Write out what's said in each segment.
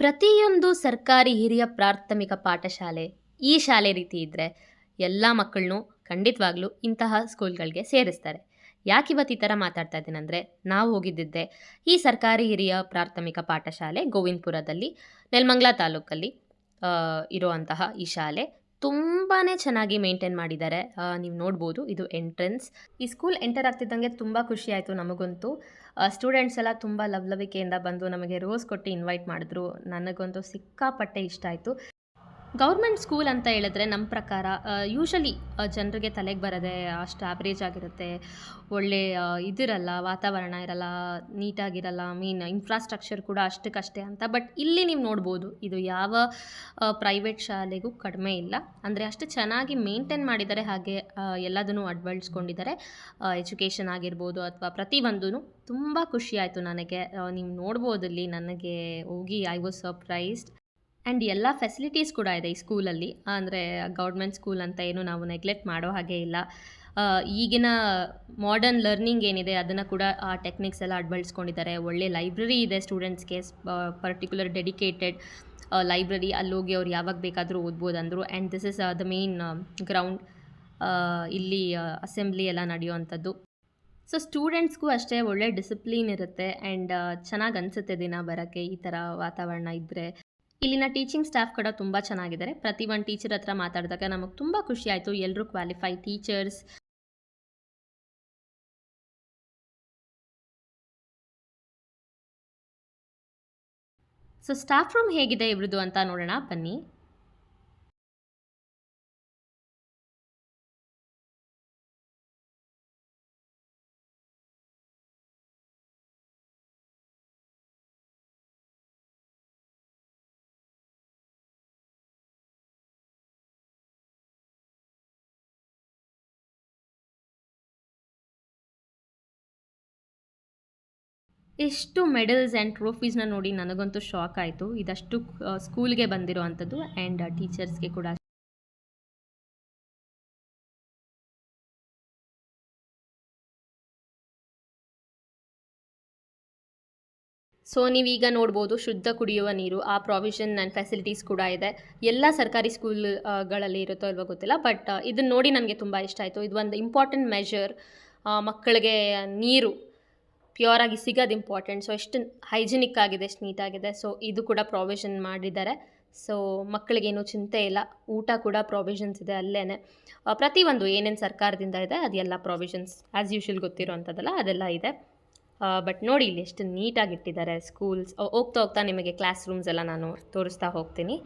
ಪ್ರತಿಯೊಂದು ಸರ್ಕಾರಿ ಹಿರಿಯ ಪ್ರಾಥಮಿಕ ಪಾಠಶಾಲೆ ಈ ಶಾಲೆ ರೀತಿ ಇದ್ದರೆ ಎಲ್ಲ ಮಕ್ಕಳನ್ನೂ ಖಂಡಿತವಾಗ್ಲೂ ಇಂತಹ ಸ್ಕೂಲ್ಗಳಿಗೆ ಸೇರಿಸ್ತಾರೆ. ಯಾಕೆ ಇವತ್ತು ಈ ಥರ ಮಾತಾಡ್ತಾ ಇದ್ದೀನಂದರೆ ನಾವು ಹೋಗಿದ್ದಿದ್ದೆ ಈ ಸರ್ಕಾರಿ ಹಿರಿಯ ಪ್ರಾಥಮಿಕ ಪಾಠಶಾಲೆ ಗೋವಿಂದಪುರದಲ್ಲಿ, ನೆಲಮಂಗಲ ತಾಲೂಕಲ್ಲಿ ಇರುವಂತಹ ಈ ಶಾಲೆ. ತುಂಬಾ ಚೆನ್ನಾಗಿ ಮೇಂಟೈನ್ ಮಾಡಿದ್ದಾರೆ. ನೀವು ನೋಡ್ಬೋದು ಇದು ಎಂಟ್ರೆನ್ಸ್. ಈ ಸ್ಕೂಲ್ ಎಂಟರ್ ಆಗ್ತಿದ್ದಂಗೆ ತುಂಬ ಖುಷಿ ಆಯಿತು ನಮಗಂತೂ. ಸ್ಟೂಡೆಂಟ್ಸ್ ಎಲ್ಲ ತುಂಬ ಲವ್ಲವಿಕೆಯಿಂದ ಬಂದು ನಮಗೆ ರೋಸ್ ಕೊಟ್ಟು ಇನ್ವೈಟ್ ಮಾಡಿದ್ರು. ನನಗಂತೂ ಸಿಕ್ಕಾಪಟ್ಟೆ ಇಷ್ಟ ಆಯಿತು. ಗೌರ್ಮೆಂಟ್ ಸ್ಕೂಲ್ ಅಂತ ಹೇಳಿದ್ರೆ ನಮ್ಮ ಪ್ರಕಾರ ಯೂಶಲಿ ಜನರಿಗೆ ತಲೆಗೆ ಬರೋದೆ ಅಷ್ಟು ಆವ್ರೇಜ್ ಆಗಿರುತ್ತೆ. ಒಳ್ಳೆ ಇದಿರಲ್ಲ, ವಾತಾವರಣ ಇರಲ್ಲ, ನೀಟಾಗಿರಲ್ಲ ಮೀನ್ ಇನ್ಫ್ರಾಸ್ಟ್ರಕ್ಚರ್ ಕೂಡ ಅಷ್ಟಕ್ಕಷ್ಟೇ ಅಂತ. ಬಟ್ ಇಲ್ಲಿ ನೀವು ನೋಡ್ಬೋದು, ಇದು ಯಾವ ಪ್ರೈವೇಟ್ ಶಾಲೆಗೂ ಕಡಿಮೆ ಇಲ್ಲ. ಅಂದರೆ ಅಷ್ಟು ಚೆನ್ನಾಗಿ ಮೇಂಟೈನ್ ಮಾಡಿದ್ದಾರೆ ಹಾಗೆ ಎಲ್ಲದನ್ನು ಅಡ್ವಳ್ಸ್ಕೊಂಡಿದ್ದಾರೆ ಎಜುಕೇಷನ್ ಆಗಿರ್ಬೋದು ಅಥವಾ ಪ್ರತಿಯೊಂದೂ ತುಂಬ ಖುಷಿ ಆಯಿತು ನನಗೆ. ನೀವು ನೋಡ್ಬೋದಲ್ಲಿ ನನಗೆ ಹೋಗಿ ಐ ವಾಸ್ ಸರ್ಪ್ರೈಸ್ಡ್ ಆ್ಯಂಡ್ ಎಲ್ಲ ಫೆಸಿಲಿಟೀಸ್ ಕೂಡ ಇದೆ ಈ ಸ್ಕೂಲಲ್ಲಿ ಅಂದರೆ ಗೌರ್ಮೆಂಟ್ ಸ್ಕೂಲ್ ಅಂತ ಏನು ನಾವು ನೆಗ್ಲೆಕ್ಟ್ ಮಾಡೋ ಹಾಗೆ ಇಲ್ಲ. ಈಗಿನ ಮಾಡರ್ನ್ ಲರ್ನಿಂಗ್ ಏನಿದೆ ಅದನ್ನು ಕೂಡ ಆ ಟೆಕ್ನಿಕ್ಸ್ ಎಲ್ಲ ಅಳವಡಿಸ್ಕೊಂಡಿದ್ದಾರೆ ಒಳ್ಳೆ ಲೈಬ್ರರಿ ಇದೆ ಸ್ಟೂಡೆಂಟ್ಸ್ಗೆ ಪರ್ಟಿಕ್ಯುಲರ್ ಡೆಡಿಕೇಟೆಡ್ ಲೈಬ್ರರಿ ಅಲ್ಲೋಗಿ ಅವ್ರು ಯಾವಾಗ ಬೇಕಾದರೂ ಓದ್ಬೋದು ಅಂದರು. And this is the main ground ಇಲ್ಲಿ ಅಸೆಂಬ್ಲಿ ಎಲ್ಲ ನಡೆಯುವಂಥದ್ದು. ಸೊ ಸ್ಟೂಡೆಂಟ್ಸ್ಗೂ ಅಷ್ಟೇ ಒಳ್ಳೆ ಡಿಸಿಪ್ಲಿನ್ ಇರುತ್ತೆ. ಆ್ಯಂಡ್ ಚೆನ್ನಾಗಿ ಅನಿಸುತ್ತೆ ದಿನ ಬರೋಕ್ಕೆ ಈ ಥರ ವಾತಾವರಣ ಇದ್ದರೆ ಇಲ್ಲಿನ ಟೀಚಿಂಗ್ ಸ್ಟಾಫ್ ಕೂಡ ತುಂಬ ಚೆನ್ನಾಗಿದ್ದಾರೆ. ಪ್ರತಿ ಒಂದು ಟೀಚರ್ ಹತ್ರ ಮಾತಾಡಿದಾಗ ನಮಗೆ ತುಂಬ ಖುಷಿ ಆಯಿತು. ಎಲ್ಲರೂ qualify teachers so staff room ಹೇಗಿದೆ ಇವ್ರದ್ದು ಅಂತ ನೋಡೋಣ. ಬನ್ನಿ. ಎಷ್ಟು ಮೆಡಲ್ಸ್ ಆ್ಯಂಡ್ ಟ್ರೋಫೀಸ್ನ ನೋಡಿ ನನಗಂತೂ ಶಾಕ್ ಆಯಿತು. ಇದಷ್ಟು ಸ್ಕೂಲ್ಗೆ ಬಂದಿರೋ ಅಂಥದ್ದು ಆ್ಯಂಡ್ ಟೀಚರ್ಸ್ಗೆ ಕೂಡ ಸೊ, ನೀವೀಗ ನೋಡ್ಬೋದು ಶುದ್ಧ ಕುಡಿಯುವ ನೀರು, ಆ ಪ್ರಾವಿಷನ್ ಆ್ಯಂಡ್ ಫೆಸಿಲಿಟೀಸ್ ಕೂಡ ಇದೆ. ಎಲ್ಲ ಸರ್ಕಾರಿ ಸ್ಕೂಲ್ಗಳಲ್ಲಿ ಇರುತ್ತೋ ಇಲ್ವೋ ಗೊತ್ತಿಲ್ಲ ಬಟ್ ಇದನ್ನ ನೋಡಿ ನನಗೆ ತುಂಬ ಇಷ್ಟ ಆಯಿತು. ಇದು ಒಂದು ಇಂಪಾರ್ಟೆಂಟ್ ಮೆಷರ್ ಮಕ್ಕಳಿಗೆ ನೀರು ಪ್ಯೂರ್ ಆಗಿ ಸಿಗೋದು ಇಂಪಾರ್ಟೆಂಟ್ ಸೊ ಎಷ್ಟು ಹೈಜಿನಿಕ್ ಆಗಿದೆ, ಎಷ್ಟು ನೀಟಾಗಿದೆ ಸೊ ಇದು ಕೂಡ ಪ್ರಾವಿಷನ್ ಮಾಡಿದ್ದಾರೆ. ಸೊ ಮಕ್ಕಳಿಗೇನು ಚಿಂತೆ ಇಲ್ಲ. ಊಟ ಕೂಡ ಪ್ರಾವಿಷನ್ಸ್ ಇದೆ ಅಲ್ಲೇ ಪ್ರತಿಯೊಂದು ಏನೇನು ಸರ್ಕಾರದಿಂದ ಇದೆ, ಅದೆಲ್ಲ ಪ್ರಾವಿಷನ್ಸ್ ಆ್ಯಸ್ ಯೂಶಲ್ ಗೊತ್ತಿರೋ ಅಂಥದ್ದಲ್ಲ ಅದೆಲ್ಲ ಇದೆ. ಬಟ್ ನೋಡಿ ಇಲ್ಲಿ ಎಷ್ಟು ನೀಟಾಗಿ ಇಟ್ಟಿದ್ದಾರೆ ಸ್ಕೂಲ್ಸ್ ಹೋಗ್ತಾ ಹೋಗ್ತಾ ನಿಮಗೆ ಕ್ಲಾಸ್ ರೂಮ್ಸ್ ಎಲ್ಲ ನಾನು ತೋರಿಸ್ತಾ ಹೋಗ್ತೀನಿ.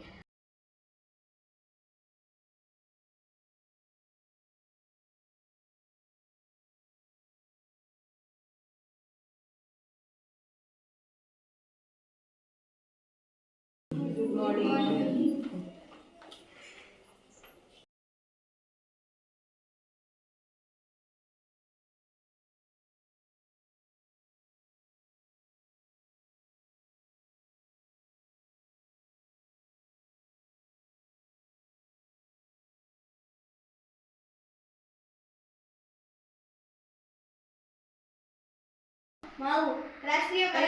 ಮಾವು. ರಾಷ್ಟ್ರೀಯ ಮರ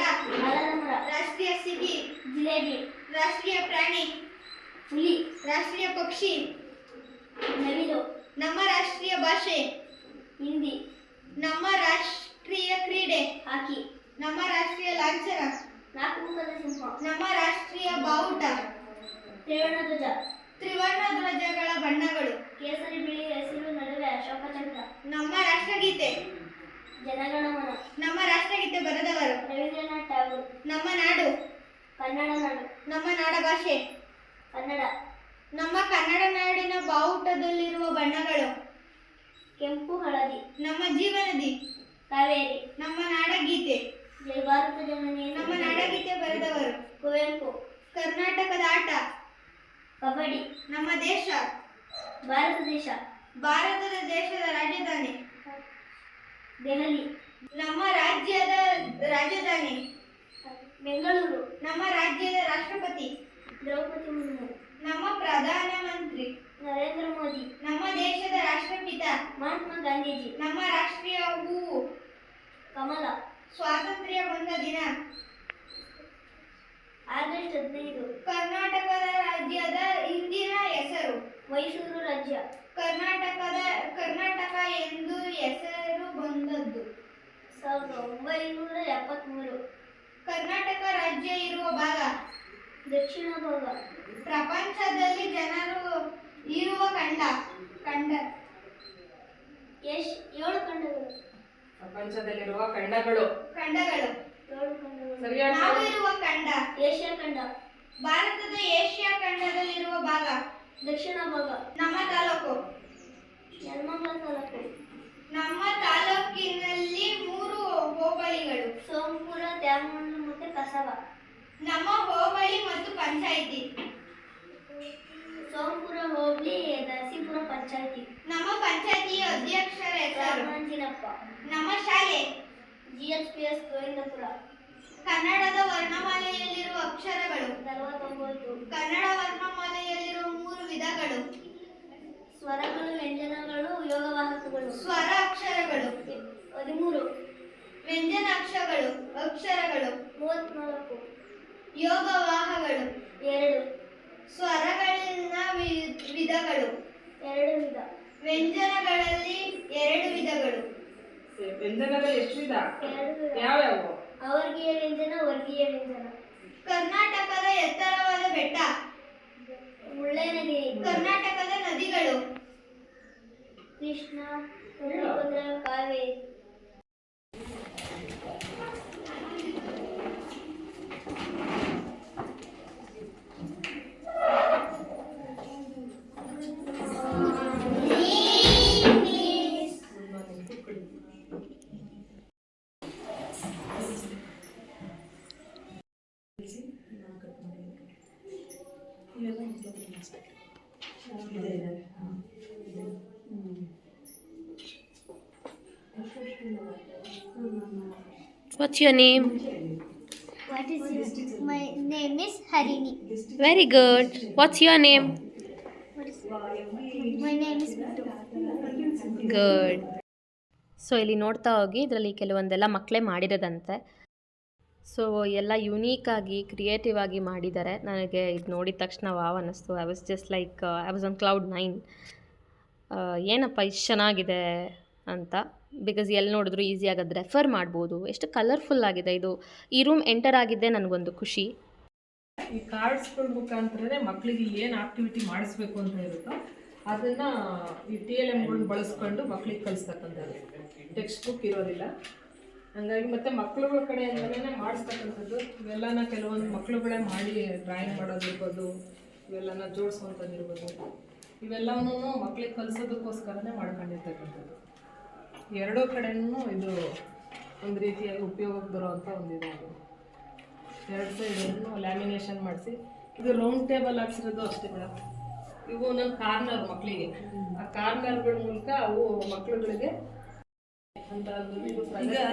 ರಾಷ್ಟ್ರೀಯ ಸಿಗಿ ಜಿಲೇಬಿ. ರಾಷ್ಟ್ರೀಯ ಪ್ರಾಣಿ. ಹುಲಿ. ರಾಷ್ಟ್ರೀಯ ಪಕ್ಷಿ. ನವಿಲು. ನಮ್ಮ ರಾಷ್ಟ್ರೀಯ ಭಾಷೆ. ಹಿಂದಿ. ನಮ್ಮ ರಾಷ್ಟ್ರೀಯ ಕ್ರೀಡೆ. ಹಾಕಿ. ನಮ್ಮ ರಾಷ್ಟ್ರೀಯ ಲಾಂಛನ. ನಾಲ್ಕು ಸಿಂಹ. ನಮ್ಮ ರಾಷ್ಟ್ರೀಯ ಬಾವುಟ. ತ್ರಿವರ್ಣ ಧ್ವಜ ತ್ರಿವರ್ಣ ಧ್ವಜಗಳ ಬಣ್ಣಗಳು. ಕೇಸರಿ ಬಿಳಿ ಹಸಿರು ನಡುವೆ ಅಶೋಕ ಚಕ್ರ. ನಮ್ಮ ರಾಷ್ಟ್ರಗೀತೆ. ಜನಗಣಮನ ನಮ್ಮ ರಾಷ್ಟ್ರಗೀತೆ ಬರೆದವರು. ರವೀಂದ್ರನಾಥ್ ಠಾಗೂರ್ ನಮ್ಮ ನಾಡು. ಕನ್ನಡ ನಾಡು. ನಮ್ಮ ನಾಡ ಭಾಷೆ. ಕನ್ನಡ. ನಮ್ಮ ಕನ್ನಡ ನಾಡಿನ ಬಾವುಟದಲ್ಲಿರುವ ಬಣ್ಣಗಳು. ಕೆಂಪು ಹಳದಿ. ನಮ್ಮ ಜೀವನದಿ. ಕಾವೇರಿ. ನಮ್ಮ ನಾಡಗೀತೆ. ಜಯ ಭಾರತ ಜನನಿ ನಮ್ಮ ನಾಡಗೀತೆ ಬರೆದವರು. ಕುವೆಂಪು. ಕರ್ನಾಟಕದ ಆಟ. ಕಬಡ್ಡಿ. ನಮ್ಮ ದೇಶ. ಭಾರತ ದೇಶ. ಭಾರತದ ದೇಶದ ದೆಹಲಿ. ನಮ್ಮ ರಾಜ್ಯದ ರಾಜಧಾನಿ. ಬೆಂಗಳೂರು. ನಮ್ಮ ರಾಜ್ಯದ ರಾಷ್ಟ್ರಪತಿ. ದ್ರೌಪದಿ ಮುರ್ಮು. ನಮ್ಮ ಪ್ರಧಾನಮಂತ್ರಿ. ನರೇಂದ್ರ ಮೋದಿ. ನಮ್ಮ ದೇಶದ ರಾಷ್ಟ್ರಪಿತ. ಮಹಾತ್ಮ ಗಾಂಧೀಜಿ. ನಮ್ಮ ರಾಷ್ಟ್ರೀಯ ಹೂವು ಕಮಲ. ಸ್ವಾತಂತ್ರ್ಯ ಬಂದ ದಿನ. ಆಗಸ್ಟ್ ಹದಿನೈದು. ಕರ್ನಾಟಕದ ರಾಜ್ಯದ ಇಂದಿನ ಹೆಸರು. ಮೈಸೂರು ರಾಜ್ಯ. ಕರ್ನಾಟಕದ ಕರ್ನಾಟಕ ಎಂದು ಹೆಸರು ಬಂದದ್ದು. ಸಾವಿರದ ಒಂಬೈನೂರ ಎಪ್ಪತ್ತ್ಮೂರು ಕರ್ನಾಟಕ ರಾಜ್ಯ ಇರುವ ಭಾಗ? ದಕ್ಷಿಣ ಭಾಗ. ಪ್ರಪಂಚದಲ್ಲಿ ಜನರು ಇರುವ ಖಂಡ? ಖಂಡ. ಏಳು ಖಂಡಗಳು. ಪ್ರಪಂಚದಲ್ಲಿರುವ ಖಂಡಗಳು. ಖಂಡಗಳು. ಏಳು ಖಂಡಗಳು. ಸರಿಯಾದ ನಾವು ಇರುವ ಖಂಡ? ಏಷ್ಯಾ ಖಂಡ. ಭಾರತದ ಏಷ್ಯಾ ಖಂಡದಲ್ಲಿರುವ ಭಾಗ? ದಕ್ಷಿಣ ಭಾಗ. ನಮ್ಮ ತಾಲೂಕು. ಯಲಮಂಗಲ ತಾಲೂಕು. ನಮ್ಮ ತಾಲೂಕಿನಲ್ಲಿ ಮೂರು ಹೋಬಳಿಗಳು. ಸೋಮಪುರ ದ್ಯಾಮಣ್ಣ ಮತ್ತು ಕಸಬ ನಮ್ಮ ಹೋಬಳಿ ಮತ್ತು ಪಂಚಾಯಿತಿ. ಸೋಮಪುರ ಹೋಬಳಿ ನರಸೀಪುರ ಪಂಚಾಯಿತಿ. ನಮ್ಮ ಪಂಚಾಯಿತಿಯ ಅಧ್ಯಕ್ಷರ ಹೆಸರು. ಮಂಜಿನಪ್ಪ ನಮ್ಮ ಶಾಲೆ. G H P S Govindapura. ಕನ್ನಡದ ವರ್ಣಮಾಲೆಯಲ್ಲಿರುವ ಅಕ್ಷರಗಳು. ನಲವತ್ತೊಂಬತ್ತು. ಕನ್ನಡ ವರ್ಣಮಾಲೆಯಲ್ಲಿರುವ ಮೂರು ವಿಧಗಳು ಸ್ವರಗಳು ವ್ಯಂಜನಗಳು ಯೋಗವಾಹಕಗಳು. ಸ್ವರ ಅಕ್ಷರಗಳು. ಹದಿಮೂರು. ವ್ಯಂಜನಾಕ್ಷರಗಳು ಅಕ್ಷರಗಳು. ಮೂವತ್ನಾಲ್ಕು ಯೋಗವಾಹಗಳು ಎರಡು. ಸ್ವರಗಳಲ್ಲಿನ ವಿ- ವಿಧಗಳು. ಎರಡು ವಿಧ. ವ್ಯಂಜನಗಳಲ್ಲಿ ಎರಡು ವಿಧಗಳು. ವ್ಯಂಜನದಲ್ಲಿ ಎಷ್ಟು ವಿಧ. ಯಾವ್ಯಾವು? ಅವರ್ಗೀಯ ವ್ಯಂಜನ ವರ್ಗೀಯ ವ್ಯಂಜನ. ಕರ್ನಾಟಕದ ಎತ್ತರವಾದ ಬೆಟ್ಟ. ಮುಳ್ಳಯ್ಯನಗಿರಿ ಕರ್ನಾಟಕದ ನದಿಗಳು. Krishna Tungabhadra Kaveri. What's your name? What is your, my name is Harini. Very good. What's your name? What is, my name is Good. Good so ಇಲ್ಲಿ ನೋಡ್ತಾ ಹೋಗಿ ಇದರಲ್ಲಿ ಕೆಲವೊಂದೆಲ್ಲ ಮಕ್ಕಳೇ ಮಾಡಿರೋದಂತೆ ಸೊ ಎಲ್ಲ ಯುನೀಕಾಗಿ ಕ್ರಿಯೇಟಿವ್ ಆಗಿ ಮಾಡಿದ್ದಾರೆ ನನಗೆ ಇದು ನೋಡಿದ ತಕ್ಷಣ ವಾವ್ ಅನ್ನಿಸ್ತು I was just like I was on cloud nine ಏನಪ್ಪ ಇಷ್ಟು ಚೆನ್ನಾಗಿದೆ ಅಂತ ಬಿಕಾಸ್ ಎಲ್ಲಿ ನೋಡಿದ್ರು ಈಸಿ ಆಗೋದು ರೆಫರ್ ಮಾಡ್ಬೋದು. ಎಷ್ಟು ಕಲರ್ಫುಲ್ ಆಗಿದೆ ಇದು. ಈ ರೂಮ್ ಎಂಟರ್ ಆಗಿದ್ದೆ ನನಗೊಂದು ಖುಷಿ. ಈ ಕಾರ್ಡ್ಸ್ಗಳ ಮುಖಾಂತರನೇ ಮಕ್ಕಳಿಗೆ ಏನು ಆಕ್ಟಿವಿಟಿ ಮಾಡಿಸ್ಬೇಕು ಅಂತ ಇರುತ್ತೋ ಅದನ್ನು ಈ ಟಿ ಎಲ್ ಎಮ್ಗಳನ್ನ ಬಳಸ್ಕೊಂಡು ಮಕ್ಕಳಿಗೆ ಕಲಿಸ್ತಕ್ಕಂಥದ್ದು ಟೆಕ್ಸ್ಟ್ ಬುಕ್ ಇರೋದಿಲ್ಲ. ಹಂಗಾಗಿ ಮತ್ತೆ ಮಕ್ಕಳುಗಳ ಅಂದ್ರೇ ಮಾಡಿಸ್ತಕ್ಕಂಥದ್ದು. ಇವೆಲ್ಲನ ಕೆಲವೊಂದು ಮಕ್ಕಳುಗಳೇ ಮಾಡಿ ಡ್ರಾಯಿಂಗ್ ಮಾಡೋದಿರ್ಬೋದು, ಇವೆಲ್ಲನ ಜೋಡಿಸುವಂಥದ್ದಿರ್ಬೋದು ಇವೆಲ್ಲವೂ ಮಕ್ಕಳಿಗೆ ಕಲಿಸೋದಕ್ಕೋಸ್ಕರನೇ ಮಾಡ್ಕೊಂಡಿರ್ತಕ್ಕಂಥದ್ದು. ಎರಡೂ ಕಡೆನೂ ಇದು ಒಂದು ರೀತಿಯಾಗಿ ಉಪಯೋಗಕ್ಕೆ ಬರುವಂಥ ಒಂದು ಇದು ಎರಡು ಸೈಡನ್ನು ಲ್ಯಾಮಿನೇಷನ್ ಮಾಡಿಸಿ. ಇದು ರೌಂಡ್ ಟೇಬಲ್ ಹಾಕ್ಸಿರೋದು ಅಷ್ಟೇ ಮೇಡಮ್. ಇವು ಒಂದೊಂದು ಕಾರ್ನರ್ ಮಕ್ಕಳಿಗೆ ಆ ಕಾರ್ನರ್ಗಳ ಮೂಲಕ ಅವು ಮಕ್ಕಳುಗಳಿಗೆ ಅಂತ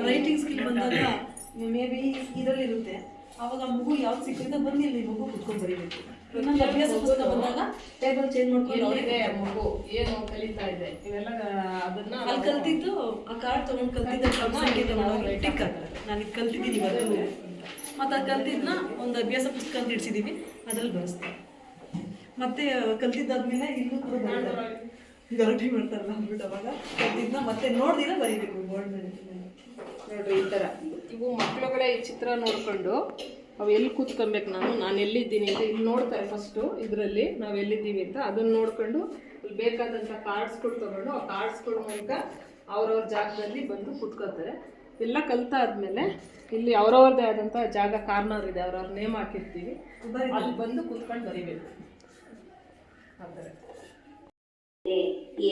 ರೈಟಿಂಗ್ ಸ್ಕಿಲ್ ಬಂದಾಗ ಮೇ ಬಿ ಇದರಲ್ಲಿರುತ್ತೆ. ಅವಾಗ ಮಗು ಯಾವ್ದು ಸಿಕ್ಕಿದ್ರೆ ಬಂದಿಲ್ಲ, ಈ ಮಗು ಕುತ್ಕೊಂಡು ಬರೀಬೇಕು. ಇನ್ನೊಂದು ಅಭ್ಯಾಸ ಪುಸ್ತಕ ಬಂದಾಗ ಟೇಬಲ್ ಚೇಂಜ್ ಮಾಡ್ಕೊಂಡು ಎಲ್ಲಿದೆ ಮಗು ಏನು ಕಲಿತಾ ಇದೆ? ಇವೆಲ್ಲ ಅದನ್ನ ಅಲ್ಲಿ ಕಲ್ತಿದ್ದು ಆ ಕಾರ್ಡ್ ತಗೊಂಡು ಕಲ್ತಿದ್ದ ಸಂಖ್ಯೆ ತಗೊಂಡೋಗಿ ಟಿಕ್ ನಾನು ಇದು ಕಲ್ತಿದ್ದೀನಿ ಇವತ್ತು. ಮತ್ತು ಅದು ಕಲ್ತಿದ್ದನ್ನ ಒಂದು ಅಭ್ಯಾಸ ಪುಸ್ತಕ ಅಂತ ಇಡ್ಸಿದ್ದೀವಿ ಅದ್ರಲ್ಲಿ ಬಳಸ್ತಾರೆ ಮತ್ತೆ ಕಲ್ತಿದ್ದಾದ್ಮೇಲೆ ಇನ್ನೂ ಕೂಡ ಗಲಾಟೆ ಮಾಡ್ತಾರಲ್ಲ ಅಂದ್ಬಿಟ್ಟು ಅವಾಗ ಕಲ್ತಿದ್ದನ್ನ ಮತ್ತೆ ನೋಡ್ದಿರ ಬರೀಬೇಕು. ಬೋರ್ಡ್ ಮೇಲೆ ನೋಡ್ರಿ ಈ ಥರ ಇವು ಮಕ್ಕಳುಗಳೇ ಈ ಚಿತ್ರ ನೋಡ್ಕೊಂಡು ಅವು ಎಲ್ಲಿ ಕೂತ್ಕೊಬೇಕು ನಾನು? ನಾನು ಎಲ್ಲಿದ್ದೀನಿ ಅಂತ ಇಲ್ಲಿ ನೋಡ್ತಾರೆ ಫಸ್ಟು ಇದರಲ್ಲಿ. ನಾವು ಎಲ್ಲಿದ್ದೀವಿ ಅಂತ ಅದನ್ನ ನೋಡ್ಕೊಂಡು ಇಲ್ಲಿ ಬೇಕಾದಂಥ ಕಾರ್ಡ್ಸ್ಗಳು ತಗೊಂಡು ಆ ಕಾರ್ಡ್ಸ್ಗಳ ಮೂಲಕ ಅವ್ರವ್ರ ಜಾಗದಲ್ಲಿ ಬಂದು ಕೂತ್ಕೋತಾರೆ ಎಲ್ಲ ಕಲ್ತಾದ್ಮೇಲೆ ಇಲ್ಲಿ ಅವ್ರವ್ರದ್ದೇ ಆದಂಥ ಜಾಗ ಕಾರ್ನರ್ ಇದೆ ಅವ್ರವ್ರ ನೇಮ್ ಹಾಕಿರ್ತೀವಿ. ಅಲ್ಲಿ ಬಂದು ಕೂತ್ಕೊಂಡು ಬರಿಬೇಕು. ಆ ಥರ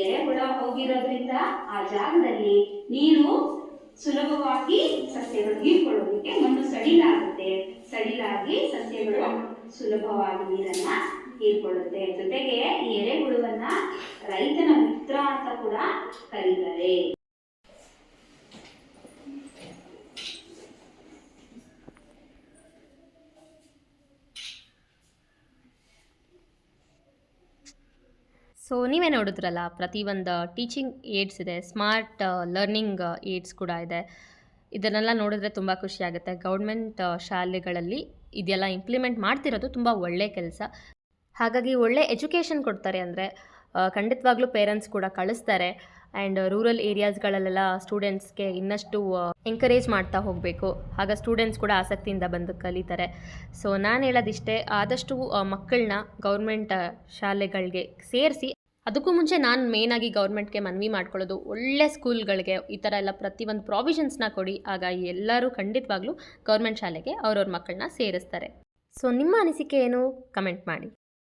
ಎರೆಹುಳ ಹೋಗಿರೋದ್ರಿಂದ ಆ ಜಾಗದಲ್ಲಿ ನೀರು ಸುಲಭವಾಗಿ ಸಸ್ಯಗಳು ಹೀರ್ಕೊಳ್ಳೋದಕ್ಕೆ ಮಣ್ಣು ಸಡಿಲಾಗುತ್ತೆ. ಸಡಿಲಾಗಿ ಸಸ್ಯಗಳು ಸುಲಭವಾಗಿ ನೀರನ್ನ ಹೀರ್ಕೊಳ್ಳುತ್ತೆ. ಜೊತೆಗೆ ಈ ಎರೆಹುಳುವನ್ನ ರೈತನ ಮಿತ್ರ ಅಂತ ಕೂಡ ಕರೀತಾರೆ. ಸೊ ನೀವೇ ನೋಡಿದ್ರಲ್ಲ, ಪ್ರತಿಯೊಂದು ಟೀಚಿಂಗ್ ಏಡ್ಸ್ ಇದೆ ಸ್ಮಾರ್ಟ್ ಲರ್ನಿಂಗ್ ಏಡ್ಸ್ ಕೂಡ ಇದೆ. ಇದನ್ನೆಲ್ಲ ನೋಡಿದ್ರೆ ತುಂಬ ಖುಷಿಯಾಗುತ್ತೆ ಗೌರ್ಮೆಂಟ್ ಶಾಲೆಗಳಲ್ಲಿ ಇದೆಲ್ಲ ಇಂಪ್ಲಿಮೆಂಟ್ ಮಾಡ್ತಿರೋದು ತುಂಬ ಒಳ್ಳೆ ಕೆಲಸ. ಹಾಗಾಗಿ ಒಳ್ಳೆ ಎಜುಕೇಷನ್ ಕೊಡ್ತಾರೆ ಅಂದರೆ ಖಂಡಿತವಾಗ್ಲೂ ಪೇರೆಂಟ್ಸ್ ಕೂಡ ಕಳಿಸ್ತಾರೆ. ಆ್ಯಂಡ್ ರೂರಲ್ ಏರಿಯಾಸ್ಗಳಲ್ಲೆಲ್ಲ ಸ್ಟೂಡೆಂಟ್ಸ್ಗೆ ಇನ್ನಷ್ಟು ಎಂಕರೇಜ್ ಮಾಡ್ತಾ ಹೋಗಬೇಕು. ಆಗ ಸ್ಟೂಡೆಂಟ್ಸ್ ಕೂಡ ಆಸಕ್ತಿಯಿಂದ ಬಂದು ಕಲಿತಾರೆ. ಸೊ ನಾನು ಹೇಳೋದಿಷ್ಟೇ, ಆದಷ್ಟು ಮಕ್ಕಳನ್ನ ಗೌರ್ಮೆಂಟ್ ಶಾಲೆಗಳಿಗೆ ಸೇರಿಸಿ ಅದಕ್ಕೂ ಮುಂಚೆ ನಾನು ಮೇಯ್ನಾಗಿ ಗೌರ್ಮೆಂಟ್ಗೆ ಮನವಿ ಮಾಡ್ಕೊಳ್ಳೋದು, ಒಳ್ಳೆ ಸ್ಕೂಲ್ಗಳಿಗೆ ಈ ಥರ ಎಲ್ಲ ಪ್ರತಿಯೊಂದು ಪ್ರಾವಿಷನ್ಸ್ನ ಕೊಡಿ, ಆಗ ಎಲ್ಲರೂ ಖಂಡಿತವಾಗ್ಲೂ ಗೌರ್ಮೆಂಟ್ ಶಾಲೆಗೆ ಅವ್ರವ್ರ ಮಕ್ಕಳನ್ನ ಸೇರಿಸ್ತಾರೆ. ಸೊ ನಿಮ್ಮ ಅನಿಸಿಕೆ ಏನು? ಕಮೆಂಟ್ ಮಾಡಿ.